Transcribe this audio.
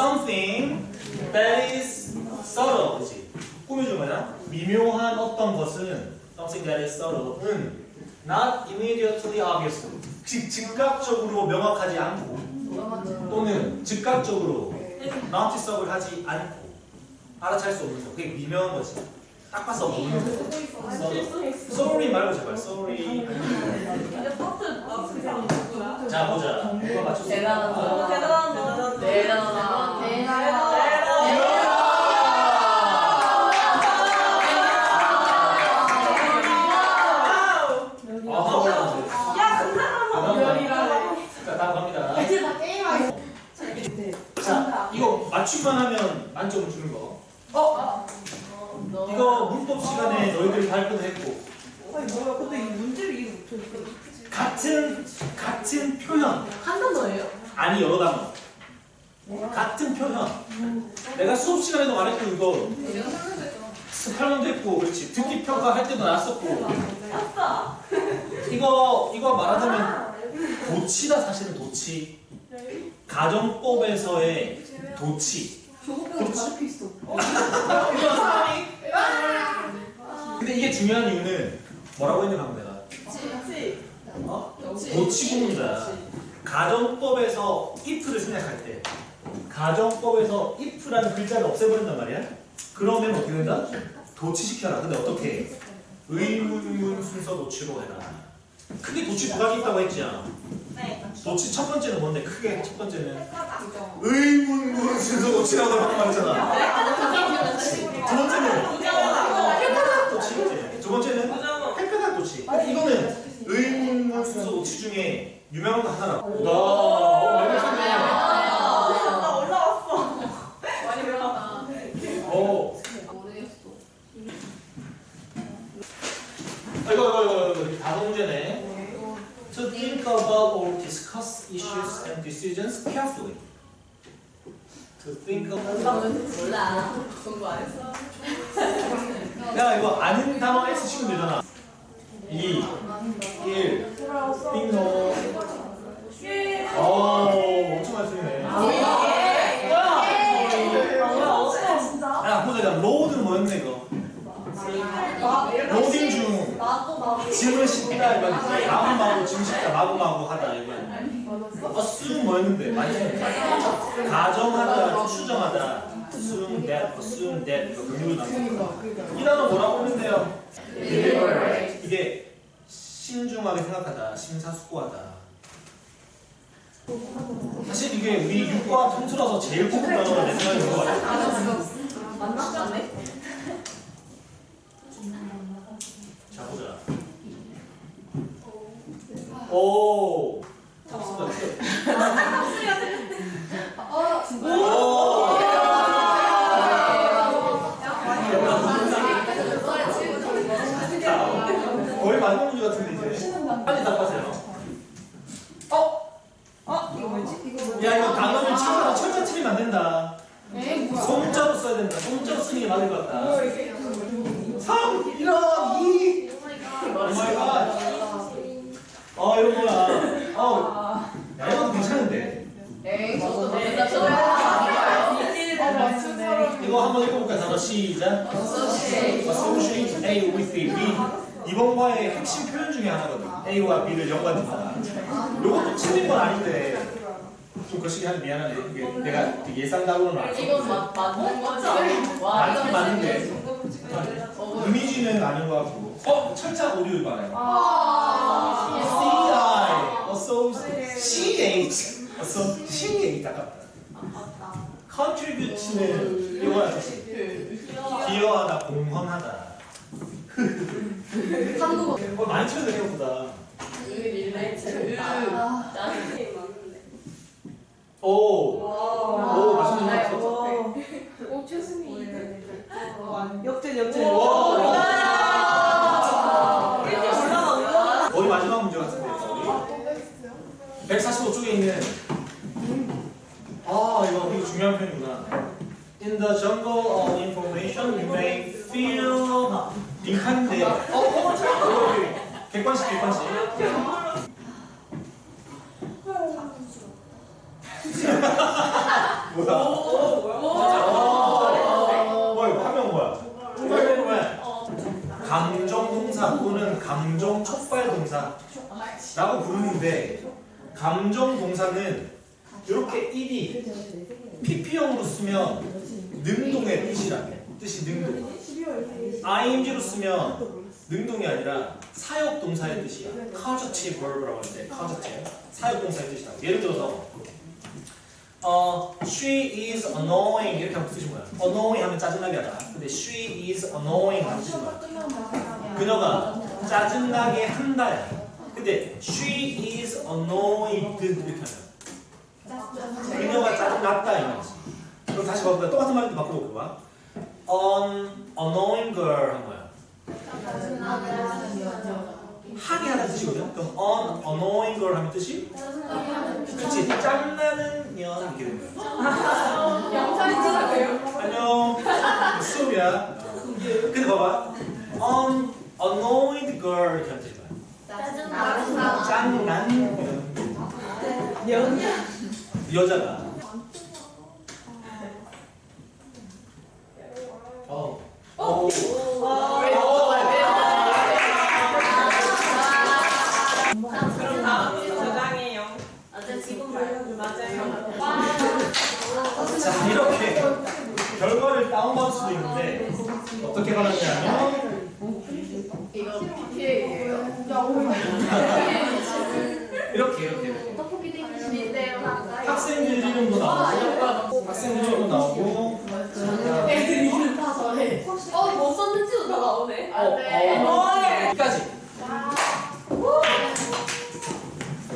something that is subtle. 그치? 꾸며준 거야. 미묘한 어떤 것은 something that is subtle은 not immediately obvious. 즉 즉각적으로 명확하지 않고 또는 즉각적으로 noticeable 하지 않고 알아챌 수 없는 거. 그게 미묘한 거지. 딱 봐서 모르는 거. subtle. sorry 말고 제발 sorry. 자 보자. 누가 맞췄어? 대단한 거. 대단한 올라왔네. 대단하다. 맞춤만 하면 만점을 주는 거. 이거 문법 시간에 너희들이 발표도 했고 아니 뭐야 근데 이 문제를 이해 못하니까 같은 같은 표현. 한 단어예요? 아니 여러 단어. 같은 표현. 내가 수업 시간에도 말했고 이거. 스팔런도 했고 그렇지. 듣기 평가 할 때도 나왔었고. 이거 이거 말하자면 도치다 사실은 도치. 가정법에서의 도치. 저거 빼고 다 적혀 있어. 사람이 근데 이게 중요한 이유는 뭐라고 했냐 하면 어? 도치구문이다. 가정법에서 if를 생략할 때 가정법에서 if라는 글자를 없애버린단 말이야. 그러면 어떻게 된다? 도치시켜라. 근데 어떻게? 의문 순서 도치로 해라. 크게 도치 두 가지 있다고 했지. 않아 네 도치 첫 번째는 뭔데? 크게 첫 번째는 의문문 순서 도치라고 하는 말이잖아. 두 번째는 헷갈락 도치 두 번째는 헷갈락 도치 이거는 의문문 순서 도치 중에 유명한 거 하나라고 나 어, 많이 맞췄네 나 올라왔어. 많이 배웠다. 어. 모르겠어. 아, 이거 이거 이거 이거. 다섯 문제네. To think about or discuss issues and decisions carefully. To think about. 몰라. 공부 안 했어? 야 이거 아는 단어 S 치면 되잖아. 2 1 띵동 로딩 중 나도 나도. 짐을 싣다 이건 이제 마구 마구 짐 싣다 마구 마구 하다 이건 assume 뭐였는데? 많이 썼는데 가정하다 추정하다. assume that assume that. 이거 근육을 나누는 이 단어 뭐라고 했는데요? 이게 신중하게 생각하다 심사숙고하다. 사실 이게 우리 육과 통틀어서 제일 고급 단어가 내 생각에 그거. 같아요 만났다네? 자 보자 오 잡수다 어, 진짜. 오 거의 마지막 문제 같은데 이제 빨리 답하세요 어? 어? 이거 뭐지? 이거 뭐지? 야 이거 단어를 참아 철자 틀리면 안 된다 에이, 뭐야. 송자로 써야 된다 게 맞을 것 같다. 어 이게 뭐지? 3 1 2 오마이갓. 어 이런 거야? 어. 야, 이것도 괜찮은데? 네. 이거 한번 읽어볼까요? 단어 시작 associate A with B. B. 이번 과의 핵심 표현 중에 하나거든. A와 B를 연관짓다. 이것도 틀린 건 아닌데 좀 거시기 하면 미안하네. 이게 내가 되게 예상다고는 안 이건 썼거든. 맞, 맞는? 맞긴 맞는데 어, 이미지는 아닌 것 같고. 어? 철자 오류 이거네. 아. CI, associate, associate 아깝다. contribute는 이거야. 기여하다, 공헌하다. 한국어. 어, 많이 틀렸네 생각보다. 아, 짠. 오, 오 맛있는 거 같아. 오, 최승희. 역전 역전 오. 이렇게 올라가는 거의 마지막 문제 같은데. 145쪽에 있는 아 이거 이거 중요한 표현이구나. In the jungle of information, you may feel 빈칸인데. 어, 어, 어, 여기 객관식 객관식. 뭐야? 뭐야 이거 한명 뭐야? 왜? 감정 동사 또는 감정 촉발 동사라고 부르는데 감정 동사는 이렇게 일이 PP형으로 쓰면 능동의 뜻이라네. 뜻이 능동. ing로 쓰면 능동이 아니라 사역 동사의 뜻이야. causative verb라고 하는데 causative 사역 동사의 뜻이다. 예를 들어서 어 she is annoying 이렇게 하면 뜻이 뭐야? annoying 하면 짜증나게 하다. 근데 she is annoying 하면 뜻이 뭐야? 그녀가 짜증나게 한다야. 근데 she is annoyed 이렇게 하면 그녀가 짜증났다 이 말이지. 그럼 다시 바꿔 똑같은 말인데 바꿔볼게 봐. an annoying girl 한 거야. 하게 하는 뜻이거든. 그럼 an annoying girl 하면 뜻이 그렇지 짬나는 년 이렇게 되는 거야. 영상이 찍어요. 안녕 수업이야. 근데 봐봐. an annoyed girl 이렇게 하면 뜻이 뭐야? 짠난 연. 여자가 자 이렇게 결과를 다운받을 수도 있는데 어떻게 받았냐면 이렇게 이렇게 학생들 이름도 나오고 학생들 이름도 나오고 애들이 다 저래. 어, 뭐 썼는지도 다 나오네. 어, 어,